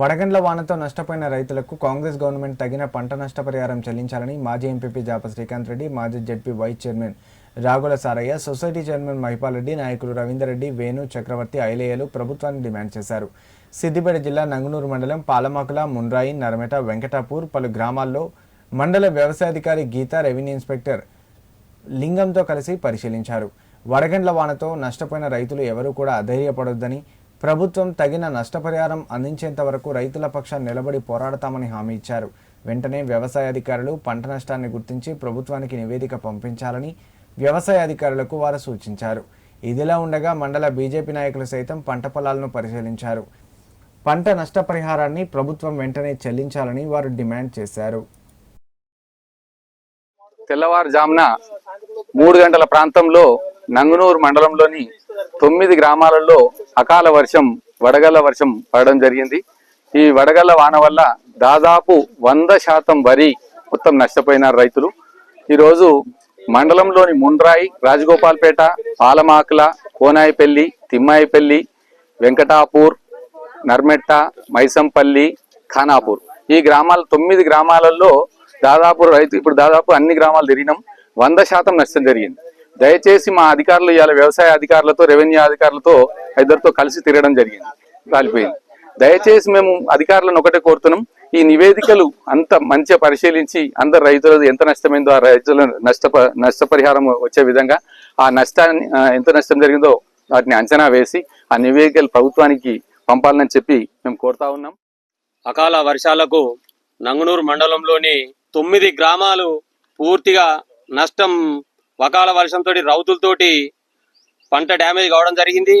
వడగండ్ల వానతో నష్టపోయిన రైతులకు కాంగ్రెస్ గవర్నమెంట్ తగిన పంట నష్టపరిహారం చెల్లించాలని మాజీ ఎంపీపీ జాప శ్రీకాంత్ రెడ్డి మాజీ ZP vice chairman Ragula Sarayya society chairman Mahipal Reddy నాయకులు రవీందర్రెడ్డి వేణు చక్రవర్తి ఐలేయలు ప్రభుత్వాన్ని డిమాండ్ చేశారు. సిద్దిపేట జిల్లా నంగునూరు మండలం పాలమాకుల మున్రాయి నరమెట వెంకటాపూర్ పలు గ్రామాల్లో మండల వ్యవసాయాధికారి గీత రెవెన్యూ ఇన్స్పెక్టర్ లింగంతో కలిసి పరిశీలించారు. వడగండ్ల వానతో నష్టపోయిన రైతులు ఎవరూ కూడా అధైర్యపడొద్దని ప్రభుత్వం తగిన నష్టపరిహారం అందించేంత వరకు రైతుల పక్షాన్ని నిలబడి పోరాడతామని హామీ ఇచ్చారు. వెంటనే వ్యవసాయ అధికారులు పంట నష్టాన్ని గుర్తించి ప్రభుత్వానికి నివేదిక పంపించాలని వ్యవసాయ అధికారులకు వారు సూచించారు. ఇదిలా ఉండగా మండల బీజేపీ నాయకులు సైతం పంట పొలాలను పరిశీలించారు. పంట నష్టపరిహారాన్ని ప్రభుత్వం వెంటనే చెల్లించాలని వారు డిమాండ్ చేశారు. తెల్లవారుజామున మూడు గంటల ప్రాంతంలో నంగునూరు మండలంలోని తొమ్మిది గ్రామాలలో అకాల వర్షం వడగళ్ళ వర్షం పడడం జరిగింది. ఈ వడగళ్ళ వాన వల్ల దాదాపు వంద శాతం వరి మొత్తం నష్టపోయినారు రైతులు. ఈరోజు మండలంలోని ముండ్రాయి రాజగోపాల్పేట పాలమాకుల కోనాయిపల్లి తిమ్మాయిపల్లి వెంకటాపూర్ నర్మెట్ట మైసంపల్లి ఖానాపూర్. ఈ గ్రామాల తొమ్మిది గ్రామాలలో దాదాపు రైతు ఇప్పుడు దాదాపు అన్ని గ్రామాలు తిరిగినాం. వంద శాతం నష్టం జరిగింది. దయచేసి మా అధికారులు ఇవాళ వ్యవసాయ అధికారులతో రెవెన్యూ అధికారులతో ఇద్దరితో కలిసి తిరగడం జరిగింది కాలిపోయింది. దయచేసి మేము అధికారులను ఒకటే కోరుతున్నాం ఈ నివేదికలు అంత మంచిగా పరిశీలించి అందరు రైతులు ఎంత నష్టమైందో ఆ రైతుల నష్ట నష్టపరిహారం వచ్చే విధంగా ఆ నష్టాన్ని ఎంత నష్టం జరిగిందో వాటిని అంచనా వేసి ఆ నివేదికలు ప్రభుత్వానికి పంపాలని చెప్పి మేము కోరుతా ఉన్నాం. అకాల వర్షాలకు నంగునూరు మండలంలోని తొమ్మిది గ్రామాలు పూర్తిగా నష్టం వకాల వర్షంతో రౌతులతోటి పంట డ్యామేజ్ కావడం జరిగింది.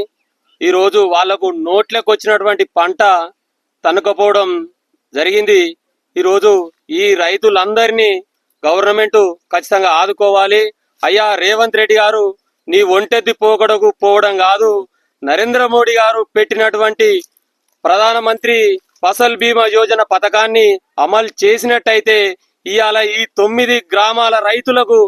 ఈరోజు వాళ్ళకు నోట్లకు వచ్చినటువంటి పంట తనుకపోవడం జరిగింది. ఈరోజు ఈ రైతులందరినీ గవర్నమెంట్ ఖచ్చితంగా ఆదుకోవాలి. అయ్యా రేవంత్ రెడ్డి గారు నీ ఒంటెద్ది పోకడకు పోవడం కాదు. నరేంద్ర మోడీ గారు పెట్టినటువంటి ప్రధానమంత్రి ఫసల్ బీమా యోజన పథకాన్ని అమలు చేసినట్టయితే ఇవాళ ఈ తొమ్మిది గ్రామాల రైతులకు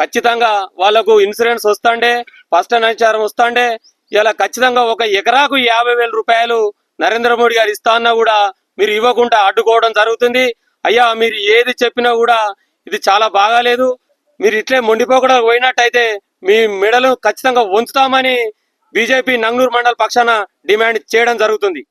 ఖచ్చితంగా వాళ్ళకు ఇన్సూరెన్స్ వస్తాండే ఫస్ట్ నచారం వస్తాండే. ఇలా ఖచ్చితంగా ఒక ఎకరాకు యాభై వేల రూపాయలు నరేంద్ర మోడీ గారు ఇస్తా అన్నా కూడా మీరు ఇవ్వకుండా అడ్డుకోవడం జరుగుతుంది. అయ్యా మీరు ఏది చెప్పినా కూడా ఇది చాలా బాగాలేదు. మీరు ఇట్లే మొండిపోకుండా పోయినట్టయితే మీ మెడలు ఖచ్చితంగా ఉంచుతామని బీజేపీ నంగనూరు మండల పక్షాన డిమాండ్ చేయడం జరుగుతుంది.